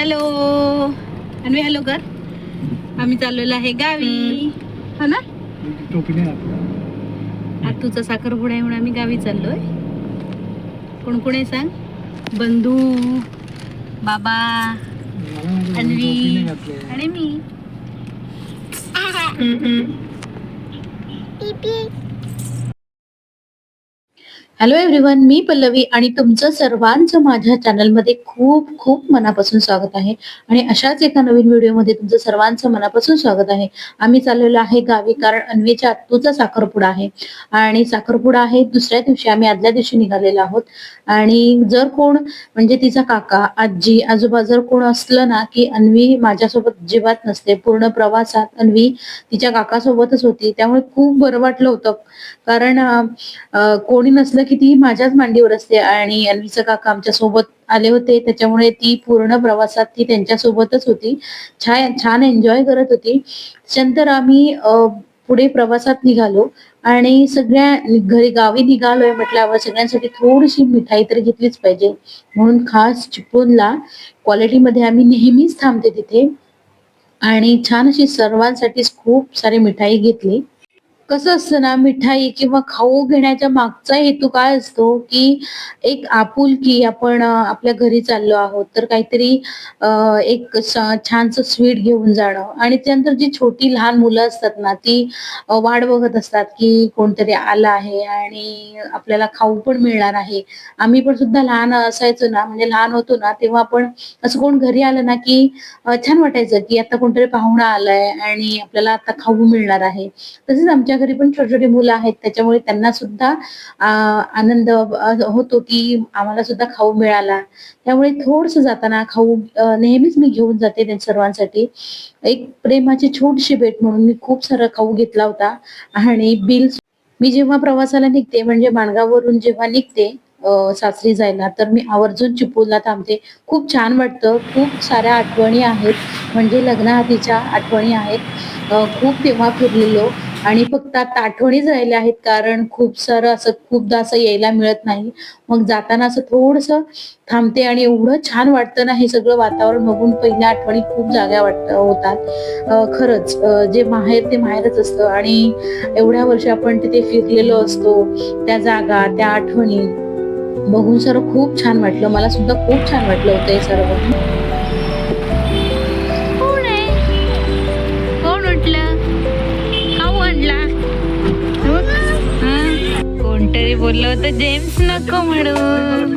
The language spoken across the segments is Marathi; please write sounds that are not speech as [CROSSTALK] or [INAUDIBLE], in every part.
हॅलो. अन्वी हॅलो कर. आम्ही चाललेलो आहे गावी. हो ना. आतूचा साखरपुडा आहे म्हणून आम्ही गावी चाललोय. कोण कोण आहे सांग? बंधू बाबा अन्वी. आणि मी. [LAUGHS] हॅलो एव्हरीवन मी पल्लवी आणि तुमचं सर्वांचं माझ्या चॅनलमध्ये खूप खूप मनापासून स्वागत आहे. आणि अशाच एका नवीन व्हिडिओमध्ये तुमचं सर्वांचं मनापासून स्वागत आहे. आम्ही चाललेलो आहे गावी कारण अन्वीच्या आत्तूचा साखरपुडा आहे. आणि साखरपुडा आहे दुसऱ्या दिवशी आम्ही आदल्या दिवशी निघालेलो आहोत. आणि जर कोण म्हणजे तिचा काका आजी आजोबा जर कोण असलं ना की अन्वी माझ्यासोबत जीवात नसते. पूर्ण प्रवासात अन्वी तिच्या काकासोबतच होती. त्यामुळे खूप बरं वाटलं होतं. कारण कोणी नसलं की ती माझ्याच मांडीवर असते आणि अन्वीचा काका आमच्यासोबत आले होते. त्याच्यामुळे ती पूर्ण प्रवासात ती त्यांच्या सोबतच होती. छान छान एन्जॉय करत होती. त्याच्यानंतर आम्ही पुढे प्रवासात निघालो आणि सगळ्या घरी गावी निघालोय म्हटल्यावर सगळ्यांसाठी थोडीशी मिठाई तर घेतलीच पाहिजे. म्हणून खास चिपळूणला क्वालिटीमध्ये आम्ही नेहमीच थांबते तिथे. आणि छान अशी सर्वांसाठीच खूप सारी मिठाई घेतली. कसं असतं ना मिठाई किंवा खाऊ घेण्याच्या मागचा हेतू काय असतो की एक आपुलकी आपण आपल्या घरी चाललो आहोत तर काहीतरी एक स- छानसं स्वीट घेऊन जाणं. आणि त्यानंतर जी छोटी लहान मुलं असतात ना ती वाट बघत असतात की कोणतरी आलं आहे आणि आपल्याला खाऊ पण मिळणार आहे. आम्ही पण सुद्धा लहान असायचो ना म्हणजे लहान होतो ना तेव्हा आपण असं कोण घरी आलं ना की छान वाटायचं की आता कोणतरी पाहुणा आलाय आणि आपल्याला आता खाऊ मिळणार आहे. तसेच आमच्या घरी पण छोटे छोटे मुलं आहेत. त्याच्यामुळे त्यांना सुद्धा आनंद होतो की आम्हाला सुद्धा खाऊ मिळाला. त्यामुळे थोडस जाताना खाऊ नेहमीच मी घेऊन जाते त्या सर्वांसाठी. एक प्रेमाची छोटीशी भेट म्हणून मी खूप सारा खाऊ घेतला होता. आणि बिल मी जेव्हा प्रवासाला निघते म्हणजे माणगाववरून जेव्हा निघते सासरी जायला तर मी आवर्जून चिपळूणला थांबते. खूप छान वाटतं. खूप साऱ्या आठवणी आहेत. म्हणजे लग्नाआधीच्या आठवणी आहेत. खूप तेव्हा फिरलेलो. आणि फक्त आता आठवणीच राहिल्या आहेत कारण खूप सारं असं खूपदा असं यायला मिळत नाही. मग जाताना असं थोडस थांबते आणि एवढं छान वाटतं ना हे सगळं वातावरण बघून पहिल्या आठवणी खूप जाग्या वाटत होतात. खरंच जे माहेर ते माहेरच असतं आणि एवढ्या वर्ष आपण तिथे फिरलेलो असतो त्या जागा त्या आठवणी बघून सर्व खूप छान वाटलं. मला सुद्धा खूप छान वाटलं होतं हे सर्व. बोललो तर जेम्स नको म्हणून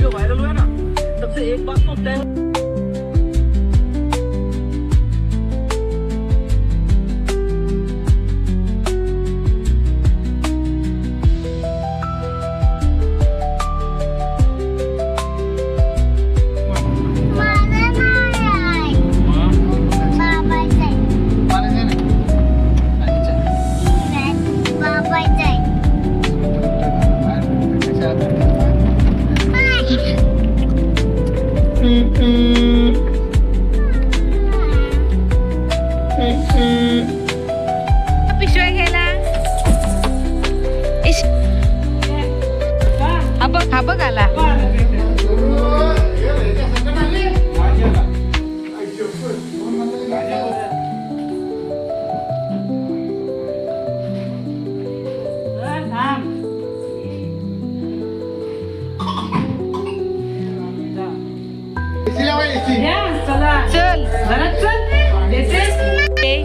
चल.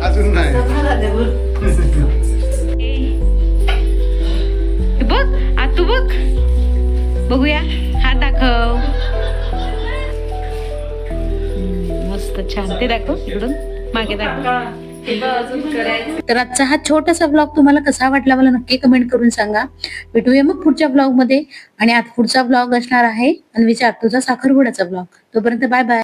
अजून नाही. बघ आ तू बघ बघूया. हात दाखव. मस्त छान. ते दाखव इकडून. मागे दाखव. तर आजचा हा छोटासा ब्लॉग तुम्हाला कसा वाटला मला नक्की कमेंट करून सांगा. भेटूया मग पुढच्या ब्लॉगमध्ये. आणि आज पुढचा ब्लॉग असणार आहे. अन्वीच्या आत्तूचा साखरपुड्याचा ब्लॉग तोपर्यंत बाय बाय